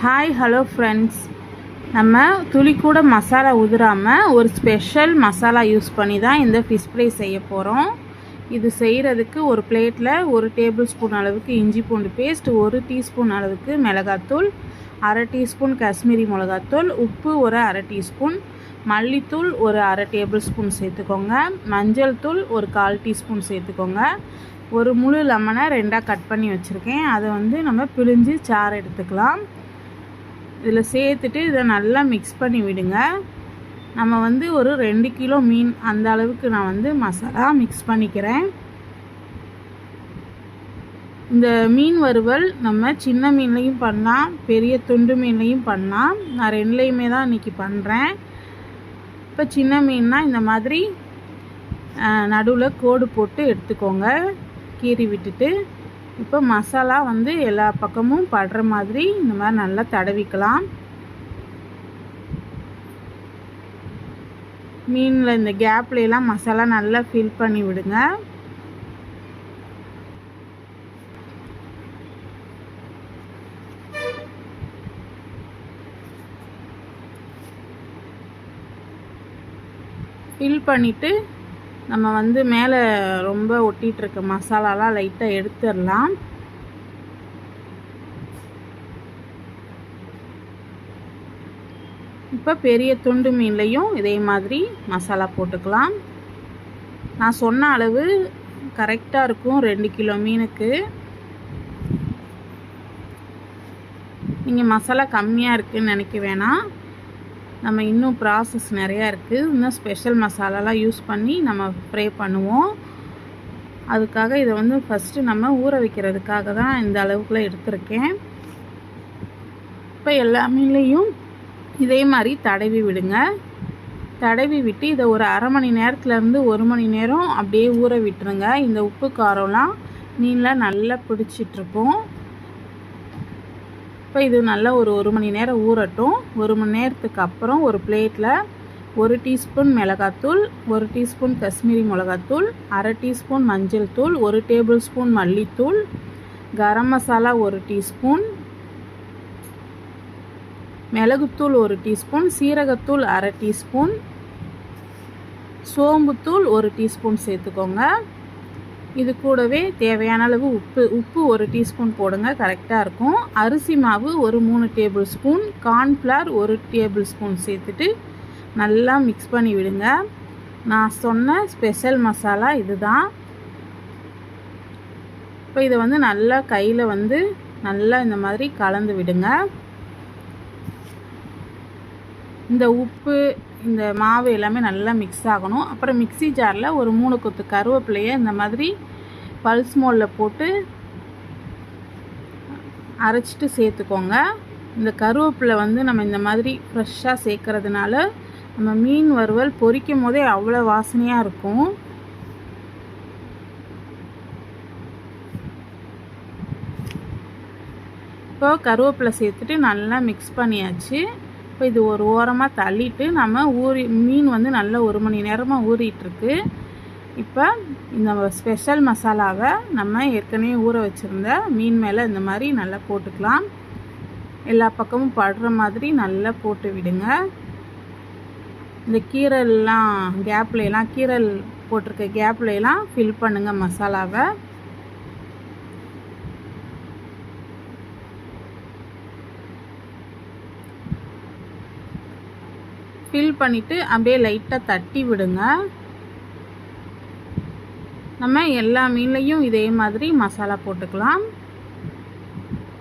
Hi hello friends நம்ம துளி கூட மசாலா உதிராமல் ஒரு ஸ்பெஷல் மசாலா யூஸ் பண்ணி தான் இந்த ஃபிஷ் ஃப்ரை செய்ய போகிறோம் இது செய்கிறதுக்கு ஒரு பிளேட்டில் ஒரு டேபிள் ஸ்பூன் அளவுக்கு இஞ்சி பூண்டு பேஸ்ட் ஒரு டீஸ்பூன் அளவுக்கு மிளகாத்தூள் அரை டீஸ்பூன் காஷ்மீரி மிளகாத்தூள் உப்பு ஒரு அரை டீஸ்பூன் மல்லித்தூள் ஒரு அரை டேபிள் ஸ்பூன் சேர்த்துக்கோங்க மஞ்சள் தூள் ஒரு கால் டீஸ்பூன் சேர்த்துக்கோங்க. ஒரு முழு லெமனை ரெண்டாக கட் பண்ணி வச்சுருக்கேன். அதை வந்து நம்ம பிழிஞ்சு சாறு எடுத்துக்கலாம். இதில் சேர்த்துட்டு இதை நல்லா மிக்ஸ் பண்ணி விடுங்க. நம்ம வந்து ஒரு ரெண்டு கிலோ மீன் அந்த அளவுக்கு நான் வந்து மசாலா மிக்ஸ் பண்ணிக்கிறேன். இந்த மீன் வறுவல் நம்ம சின்ன மீன்லேயும் பண்ணலாம் பெரிய துண்டு மீன்லேயும் பண்ணலாம். நான் ரெண்டுலேயுமே தான் இன்றைக்கி பண்ணுறேன் இப்போ சின்ன மீன்னா இந்த மாதிரி நடுவில் கோடு போட்டு எடுத்துக்கோங்க. கீறி விட்டுட்டு இப்போ மசாலா வந்து எல்லா பக்கமும் படுற மாதிரி இந்த மாதிரி நல்லா தடவிக்கலாம். மீனில் இந்த கேப்லாம் மசாலா நல்லா ஃபில் பண்ணி விடுங்க. ஃபில் பண்ணிவிட்டு நம்ம வந்து மேலே ரொம்ப ஒட்டிகிட்ருக்க மசாலாலாம் லைட்டாக எடுத்துடலாம். இப்போ பெரிய துண்டு மீன்லேயும் இதே மாதிரி மசாலா போட்டுக்கலாம். நான் சொன்ன அளவு கரெக்டாக இருக்கும் ரெண்டு கிலோ மீனுக்கு. நீங்கள் மசாலா கம்மியாக இருக்குதுன்னு நினைக்க வேணாம். நம்ம இன்னும் ப்ராசஸ் நிறையா இருக்குது இன்னும் ஸ்பெஷல் மசாலாலாம் யூஸ் பண்ணி நம்ம ஃப்ரை பண்ணுவோம். அதுக்காக இதை வந்து ஃபஸ்ட்டு நம்ம ஊற வைக்கிறதுக்காக தான் இந்த அளவுக்குள்ள எடுத்திருக்கேன். இப்போ எல்லா மீன்லேயும் இதே மாதிரி தடவி விடுங்க. தடவி விட்டு இதை ஒரு அரை மணி நேரத்துலேருந்து ஒரு மணி நேரம் அப்படியே ஊற விட்டுருங்க. இந்த உப்பு காரம்லாம் மீனில் நல்லா பிடிச்சிட்ருக்கோம் இப்போ இது நல்லா ஒரு ஒரு மணி நேரம் ஊறட்டும். ஒரு மணி நேரத்துக்கு அப்புறம் ஒரு பிளேட்டில் ஒரு டீஸ்பூன் மிளகாத்தூள் ஒரு டீஸ்பூன் காஷ்மீரி மிளகாத்தூள் அரை டீஸ்பூன் மஞ்சள் தூள் ஒரு டேபிள் ஸ்பூன் மல்லித்தூள் கரம் மசாலா ஒரு டீஸ்பூன் மிளகுத்தூள் ஒரு டீஸ்பூன் சீரகத்தூள் அரை டீஸ்பூன் சோம்புத்தூள் ஒரு டீஸ்பூன் சேர்த்துக்கோங்க. இது கூடவே தேவையான அளவு உப்பு உப்பு ஒரு டீஸ்பூன் போடுங்க கரெக்டாக இருக்கும். அரிசி மாவு ஒரு மூணு டேபிள் ஸ்பூன் கார்ன்ஃப்ளவர் ஒரு டேபிள் ஸ்பூன் சேர்த்துட்டு நல்லா மிக்ஸ் பண்ணி விடுங்க. நான் சொன்ன ஸ்பெஷல் மசாலா இதுதான். இப்போ இதை வந்து நல்லா கையில் வந்து நல்லா இந்த மாதிரி கலந்து விடுங்க. இந்த உப்பு இந்த மாவு எல்லாமே நல்லா மிக்ஸ் ஆகணும். அப்புறம் மிக்சி ஜாரில் ஒரு மூணு கொத்து கருவேப்பிலையை இந்த மாதிரி பல்ஸ் மோலில் போட்டு அரைச்சிட்டு சேர்த்துக்கோங்க. இந்த கருவேப்பிலை வந்து நம்ம இந்த மாதிரி ஃப்ரெஷ்ஷாக சேர்க்கறதுனால நம்ம மீன் வறுவல் பொரிக்கும் போதே அவ்வளோ வாசனையாக இருக்கும். இப்போ கருவேப்பிலை சேர்த்துட்டு நல்லா மிக்ஸ் பண்ணியாச்சு. இப்போ இது ஒரு ஓரமாக தள்ளிட்டு நம்ம ஊறி மீன் வந்து நல்லா ஒரு மணி நேரமாக ஊறிட்டுருக்கு. இப்போ இந்த ஸ்பெஷல் மசாலாவை நம்ம ஏற்கனவே ஊற வச்சுருந்த மீன் மேலே இந்த மாதிரி நல்லா போட்டுக்கலாம். எல்லா பக்கமும் படுற மாதிரி நல்லா போட்டு விடுங்க. இந்த கீரல்லாம் கேப்லாம் கீரல் போட்டிருக்க கேப்லாம் ஃபில் பண்ணுங்கள் மசாலாவை. ஃபில் பண்ணிவிட்டு அப்படியே லைட்டாக தட்டி விடுங்க. நம்ம எல்லா மீன்லேயும் இதே மாதிரி மசாலா போட்டுக்கலாம்.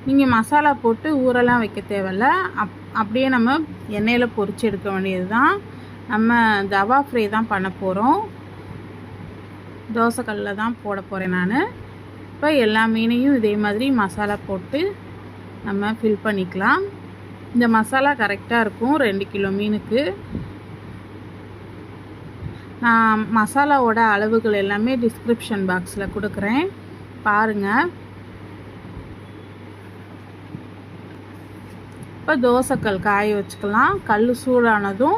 நீங்கள் மசாலா போட்டு ஊரெல்லாம் வைக்க தேவையில்ல. அப் அப்படியே நம்ம எண்ணெயில் பொறிச்சு எடுக்க வேண்டியது தான் நம்ம தவா ஃப்ரை தான் பண்ண போகிறோம் தோசைக்கல்லில் தான் போட போகிறேன் நான். இப்போ எல்லா மீனையும் இதே மாதிரி மசாலா போட்டு நம்ம ஃபில் பண்ணிக்கலாம். இந்த மசாலா கரெக்டாக இருக்கும். ரெண்டு கிலோ மீனுக்கு. நான் மசாலாவோட அளவுகள் எல்லாமே டிஸ்கிரிப்ஷன் பாக்ஸில் கொடுக்குறேன். பாருங்கள் இப்போ தோசைக்கல் காய வச்சுக்கலாம். கல் சூடானதும்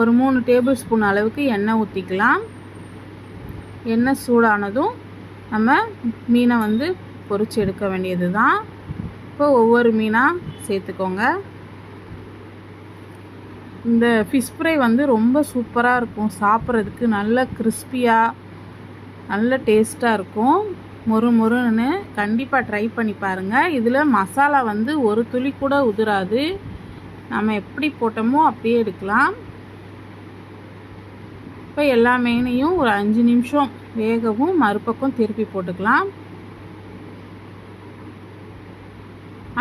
ஒரு மூணு டேபிள் ஸ்பூன் அளவுக்கு எண்ணெய் ஊற்றிக்கலாம் எண்ணெய் சூடானதும் நம்ம மீனை வந்து பொறிச்சு எடுக்க வேண்டியது தான் இப்போ ஒவ்வொரு மீனாக சேர்த்துக்கோங்க. இந்த ஃபிஷ் ஃப்ரை வந்து ரொம்ப சூப்பராக இருக்கும். சாப்பிட்றதுக்கு நல்ல கிறிஸ்பியாக நல்ல டேஸ்ட்டாக இருக்கும். மொறு மொறுன்னு கண்டிப்பாக ட்ரை பண்ணி பாருங்கள் இதில் மசாலா வந்து ஒரு துளி கூட உதிராது. நம்ம எப்படி போட்டோமோ அப்படியே எடுக்கலாம். இப்போ எல்லா மீனையும் ஒரு அஞ்சு நிமிஷம் வேகவும் மறுபக்கம் திருப்பி போட்டுக்கலாம்.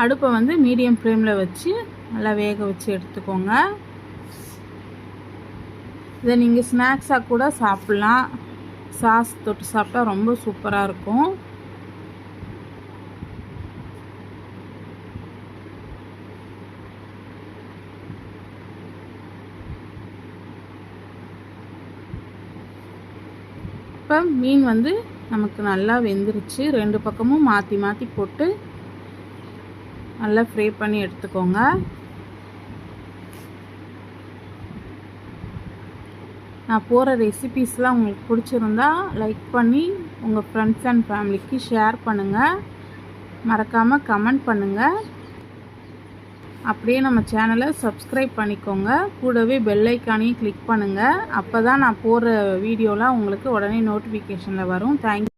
அடுப்பை வந்து மீடியம் ஃப்ளேமில் வச்சு நல்லா வேக வச்சு எடுத்துக்கோங்க. இதை நீங்கள் ஸ்நாக்ஸாக கூட சாப்பிட்லாம். சாஸ் தொட்டு சாப்பிட்டா ரொம்ப சூப்பராக இருக்கும். இப்போ மீன் வந்து நமக்கு நல்லா வெந்துருச்சு. ரெண்டு பக்கமும் மாற்றி மாற்றி போட்டு நல்லா ஃப்ரை பண்ணி எடுத்துக்கோங்க. நான் போகிற ரெசிபீஸ்லாம் உங்களுக்கு பிடிச்சிருந்தா லைக் பண்ணி உங்கள் ஃப்ரெண்ட்ஸ் அண்ட் ஃபேமிலிக்கு ஷேர் பண்ணுங்கள் மறக்காமல் கமெண்ட் பண்ணுங்கள் அப்படியே நம்ம சேனலை சப்ஸ்கிரைப் பண்ணிக்கோங்க. கூடவே பெல் ஐக்கானையும் கிளிக் பண்ணுங்கள் அப்போ தான் நான் போடுற வீடியோலாம் உங்களுக்கு உடனே நோட்டிஃபிகேஷனில் வரும். தேங்க்